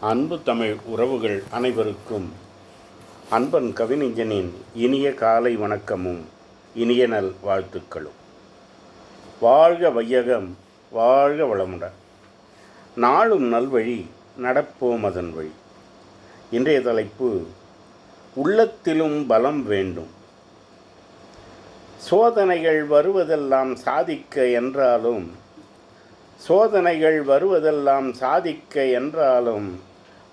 அன்பு தமிழ் உறவுகள் அனைவருக்கும் அன்பன் கவிஞனின் இனிய காலை வணக்கமும் இனிய நல் வாழ்த்துக்களும். வாழ்க வையகம் வாழ்க வளமுடன். நாளும் நல்வழி நடப்போம் அதன் வழி. இன்றைய தலைப்பு உள்ளத்திலும் பலம் வேண்டும். சோதனைகள் வருவதெல்லாம் சாதிக்க என்றாலும் சோதனைகள் வருவதெல்லாம் சாதிக்க என்றாலும்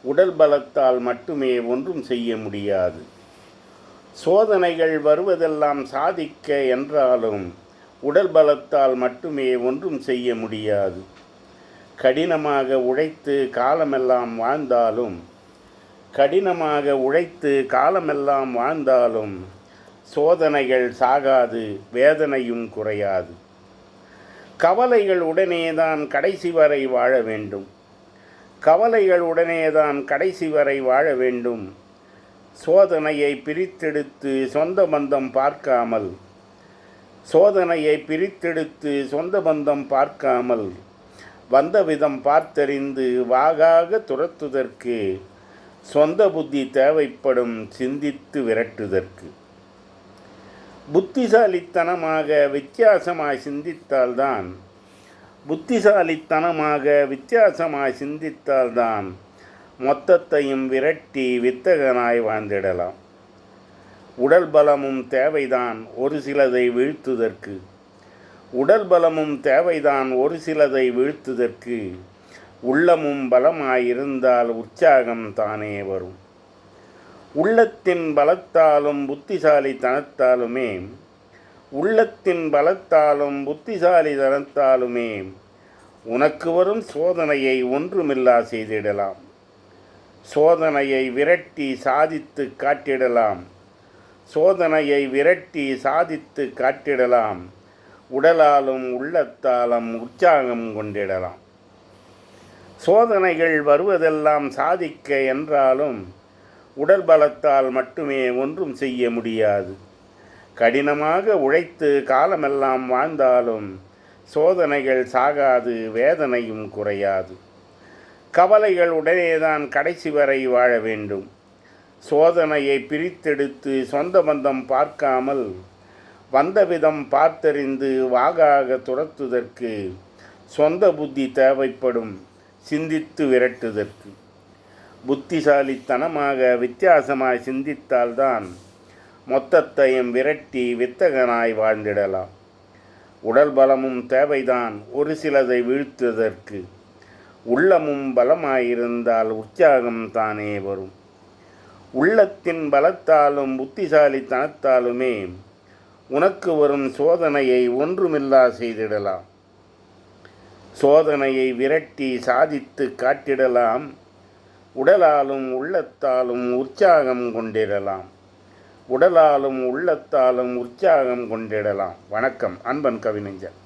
உடல் பலத்தால் மட்டுமே ஒன்றும் செய்ய முடியாது. சோதனைகள் வருவதெல்லாம் சாதிக்க என்றாலும் உடல் பலத்தால் மட்டுமே ஒன்றும் செய்ய முடியாது. கடினமாக உழைத்து காலமெல்லாம் வாழ்ந்தாலும் கடினமாக உழைத்து காலமெல்லாம் வாழ்ந்தாலும் சோதனைகள் சாகாது வேதனையும் குறையாது. கவலைகள் உடனேதான் கடைசி வரை வாழ வேண்டும். கவலைகள் உடனேதான் கடைசி வரை வாழ வேண்டும். சோதனையை பிரித்தெடுத்து சொந்த பந்தம் பார்க்காமல். சோதனையை பிரித்தெடுத்து சொந்த பந்தம் பார்க்காமல். வந்த விதம் பார்த்தறிந்து வாகாக துரத்துதற்கு. சொந்த புத்தி தேவைப்படும் சிந்தித்து விரட்டுதற்கு. புத்திசாலித்தனமாக வித்தியாசமாய் சிந்தித்தால்தான். புத்திசாலித்தனமாக வித்தியாசமாய் சிந்தித்தால்தான் மொத்தத்தையும் விரட்டி வித்தகனாய் வாழ்ந்திடலாம். உடல் பலமும் தேவைதான் ஒரு சிலதை வீழ்த்துதற்கு. உடல் பலமும் தேவைதான் ஒரு சிலதை வீழ்த்துதற்கு. உள்ளமும் பலமாயிருந்தால் உற்சாகம் தானே வரும். உள்ளத்தின் பலத்தாலும் புத்திசாலித்தனத்தாலுமே உள்ளத்தின் பலத்தாலும் புத்திசாலித்தனத்தாலுமே உனக்கு வரும் சோதனையை ஒன்றுமில்லா செய்திடலாம். சோதனையை விரட்டி சாதித்து காட்டிடலாம். சோதனையை விரட்டி சாதித்து காட்டிடலாம். உடலாலும் உள்ளத்தாலும் உற்சாகம் கொண்டிடலாம். சோதனைகள் வருவதெல்லாம் சாதிக்க என்றாலும் உடல் பலத்தால் மட்டுமே ஒன்றும் செய்ய முடியாது. கடினமாக உழைத்து காலமெல்லாம் வாழ்ந்தாலும் சோதனைகள் சாகாது வேதனையும் குறையாது. கவலைகள் உடனேதான் கடைசி வரை வாழ வேண்டும். சோதனையை பிரித்தெடுத்து சொந்த பந்தம் பார்க்காமல் வந்த விதம் பார்த்தறிந்து வாகாக துரத்துதற்கு சொந்த புத்தி தேவைப்படும் சிந்தித்து விரட்டுதற்கு. புத்திசாலித்தனமாக வித்தியாசமாய் சிந்தித்தால்தான் மொத்தத்தையும் விரட்டி வித்தகனாய் வாழ்ந்திடலாம். உடல் பலமும் தேவைதான் ஒரு சிலதை வீழ்த்துவதற்கு உள்ளமும் பலமாயிருந்தால் உற்சாகம் தானே வரும். உள்ளத்தின் பலத்தாலும் புத்திசாலித்தனத்தாலுமே உனக்கு வரும் சோதனையை ஒன்றுமில்லா செய்திடலாம். சோதனையை விரட்டி சாதித்து காட்டிடலாம். உடலாலும் உள்ளத்தாலும் உற்சாகம் கொண்டிடலாம். உடலாலும் உள்ளத்தாலும் உற்சாகம் கொண்டிடலாம். வணக்கம் அன்பன் கவிஞர்